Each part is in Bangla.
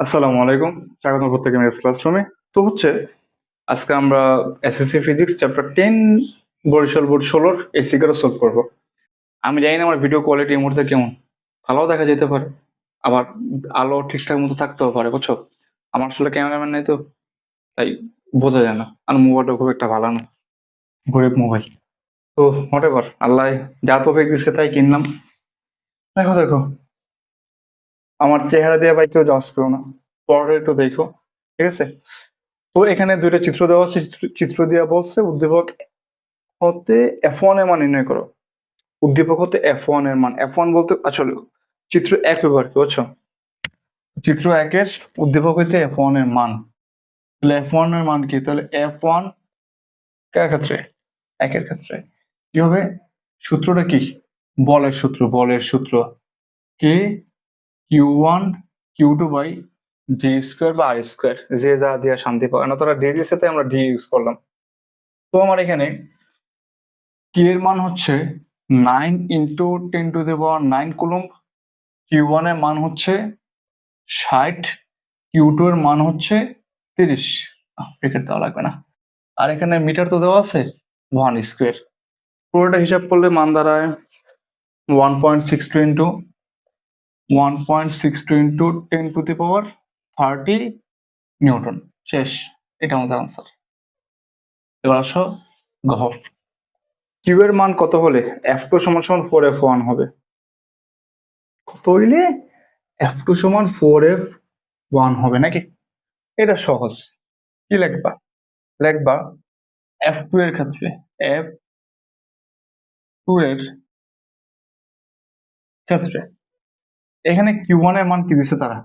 আসসালামু আলাইকুম স্বাগত প্রত্যেকে মেস ক্লাসরুমে তো হচ্ছে, আজকে আমরা SSC physics chapter ten Barisal board ষোলোর এসি করে সলভ করব। আমি জানি না আমার ভিডিও কোয়ালিটি এই মুহূর্তে কেমন। ভালোও দেখা যেতে পারে, আবার আলো ঠিকঠাক মতো থাকতেও পারে, বুঝছ? আমার আসলে ক্যামেরাম্যান নেই তো, তাই বোঝা যায় না। আর মোবাইলটা খুব একটা ভালো না। গরিব মোবাইল। তো হোয়াট আল্লাহ যা তো দিচ্ছে তাই কিনলাম। দেখো দেখো। আমার চেহারা দিয়ে ভাই কেউ জাজ করো না। পরে একটু দেখো, ঠিক আছে? তো এখানে দুইটা চিত্র দেওয়া আছে। চিত্র- দেওয়া বলছে উদ্দীপক হতে এফ ওয়ানের মান নির্ণয় করো। উদ্দীপক হতে এফ ওয়ানের মান। এফ ওয়ান বলতে আসলে চিত্র এক ব্যবহার কি, বুঝছ? চিত্র একের উদ্দীপক হইতে এফ ওয়ানের মান। তাহলে এফ ওয়ানের মান কি? তাহলে এফ ওয়ান কার ক্ষেত্রে? একের ক্ষেত্রে। কি হবে? সূত্রটা কি? বলের সূত্র বলের সূত্র। কে? Q one Q two by D square বা আর স্কোয়ার যে যা দিয়া শান্তি পায় না, তোরা ডি তাই আমরা ডি ইউজ করলাম। তো আমার এখানে কি এর মান হচ্ছে nine into ten to the power nine coulomb Q ওয়ানের মান হচ্ছে ষাট কিউ টু এর মান হচ্ছে তিরিশ। ব্রেকেট দেওয়া লাগবে না। আর এখানে মিটার তো দেওয়া আছে ওয়ান স্কোয়ার পুরোটা হিসাব করলে মান দাঁড়ায় one point six two into one point six two into ten to the power thirty newton শেষ, এটা আমাদের আনসার এবার আসো গহ কিউ এর মান কত হলে এফ টু সমান সমান ফোর এফ ওয়ান হবে? কত হইলে এফ টু সমান ফোর এফ ওয়ান হবে নাকি? এটা সহজ। কি লিখবা? লিখবা এফ টু এর ক্ষেত্রে এফ টু এর ক্ষেত্রে এখানে কিউ ওয়ানের মান কি দিছে তারা?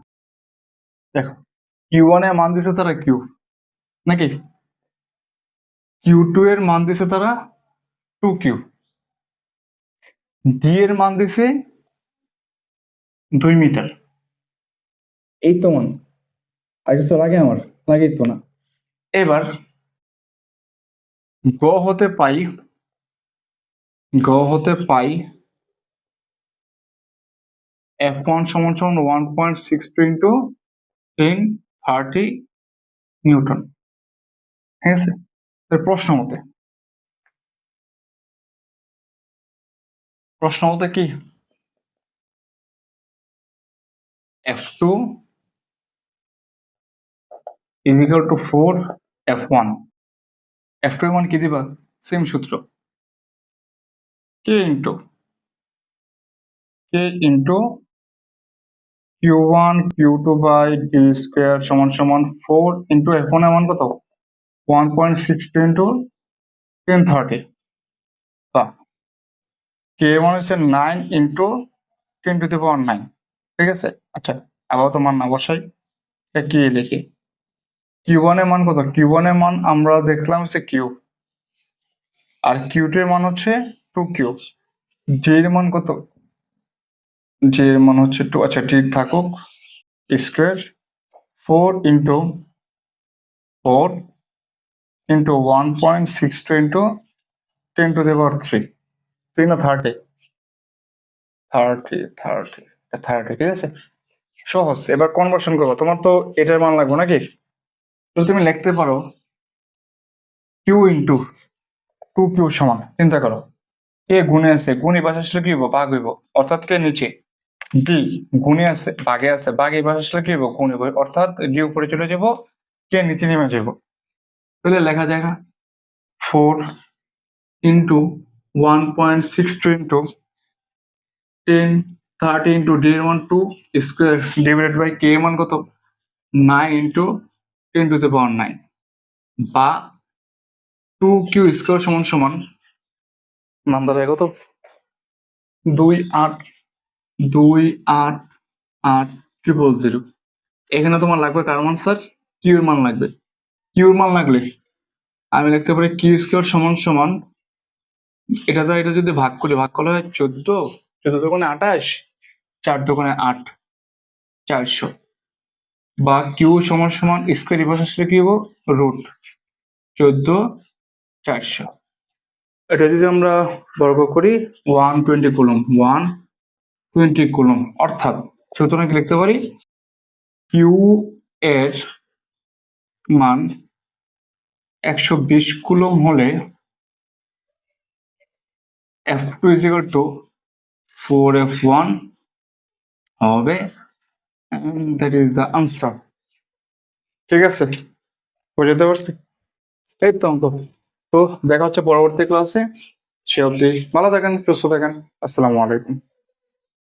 দেখো কিউ ওয়ানের মান দিছে তারা কিউ নাকি? কিউ টু এর মান দিছে তারা টু কিউ ডি এর মান দিছে দুই মিটার। এই তো মান আর কিছু লাগে আমার? লাগেই তো না। এবার গ হতে পাই গ হতে পাই এফ ওয়ান সমান সমান one point six two into ten newton ঠিক আছে? প্রশ্ন মতে। প্রশ্ন মতে কি? F two F one F two এর মান কি দিবা? সেম সূত্র। K into K into Q one Q two by D square সমান সমান ফোর ইন্টু এফ ওয়ান মান কত? One point six two into ten thirty বা কে মান হচ্ছে nine into ten to the power nine ঠিক আছে? আচ্ছা আপাতত মান না বসাই কি লিখি। কিউ ওয়ানের মান কত? কিউ ওয়ানের মান আমরা দেখলাম হচ্ছে কিউ আর কিউ টু এর মান হচ্ছে টু কিউ জে এর মান কত? জে মনে হচ্ছে টু আচ্ছা ঠিক থাকুক square four into four into one point six two into ten to the power three three না থার্টি থার্টি থার্টি থার্টি ঠিক আছে? সহজ, এবার কনভার্সন করব। তোমার তো এটার মান লাগবে নাকি? তো তুমি লিখতে পারো কিউ ইন্টু টু কিউ সমান, চিন্তা করো। কে গুণে আছে, গুণ এই পাশে আসলে কি হইব? ভাগ হইব, অর্থাৎ কে নিচে? ডি গুণে আছে ভাগে আছে। এই পাশে আসলে কি হইব? গুণ হইব। অর্থাৎ ডি উপরে চলে যাব, কে নিচে নেমে যাব তাহলে লেখা যায় না। Four into one point six two into ten thirty into D মান two square divided by K মান কত? Nine into ten to the power nine. বা টু কিউ স্কোয়ার সমান সমান, মান দাঁড়ায় কত? দুই আট দুই আট আট ট্রিপল জিরো এখানে তোমার লাগবে কার মান স্যার কিউ এর মান লাগবে। কিউ এর মান লাগলে আমি লিখতে পারি কিউ স্কোয়ার সমান সমান, এটা দ্বারা এটা যদি ভাগ করি, ভাগ করা হয় চোদ্দ চোদ্দ দোকানে আঠাশ, চার দোকানে আট, চারশো। বা কিউ সমান সমান স্কোয়ার রিভার্স আসলে কি হব? রুট চোদ্দ, চারশো। এটা যদি আমরা বর্গ করি one twenty coulomb one twenty coulomb অর্থাৎ সুতরাং লিখতে পারি? কিউ এর মান একশো বিশ কুলম হলে F two is equal to four F one হবে দ্যাট ইজ দ্য আনসার ঠিক আছে? বুঝতে পারছি? এই তো অঙ্ক। তো দেখা হচ্ছে পরবর্তী ক্লাসে সে অবধি ভালো থাকেন, সুস্থ থাকেন। আসসালামু আলাইকুম।